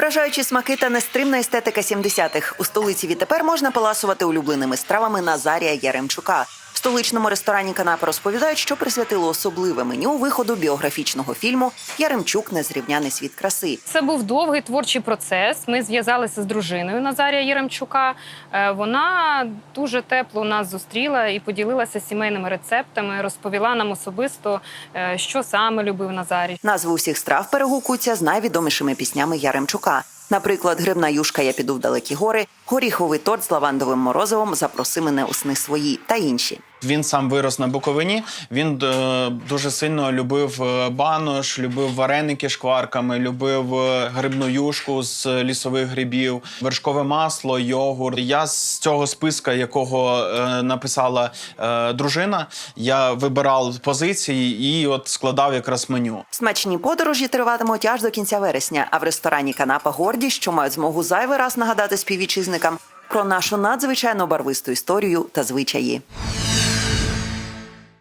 Вражаючі смаки та нестримна естетика 70-х. У столиці відтепер можна поласувати улюбленими стравами Назарія Яремчука. Столичному ресторані Канапа розповідають, що присвятило особливе меню виходу біографічного фільму Яремчук Незрівняний світ краси. Це був довгий творчий процес. Ми зв'язалися з дружиною Назарія Єремчука. Е, Вона дуже тепло нас зустріла і поділилася сімейними рецептами, розповіла нам особисто, е, що саме любив Назарій. Назви усіх страв перегукуються з найвідомішими піснями Яремчука. Наприклад, грибна юшка Я піду в далекі гори, горіховий торт з лавандовим морозивом Запроси мене у сни свої та інші. Він сам вирос на Буковині. Він е, дуже сильно любив е, банош, любив вареники шкварками, любив е, грибну юшку з лісових грибів, вершкове масло, йогурт. Я з цього списка, якого написала дружина, я вибирав позиції і от складав якраз меню. Смачні подорожі триватимуть аж до кінця вересня. А в ресторані Канапа горді, що мають змогу зайвий раз нагадати співвітчизникам про нашу надзвичайно барвисту історію та звичаї.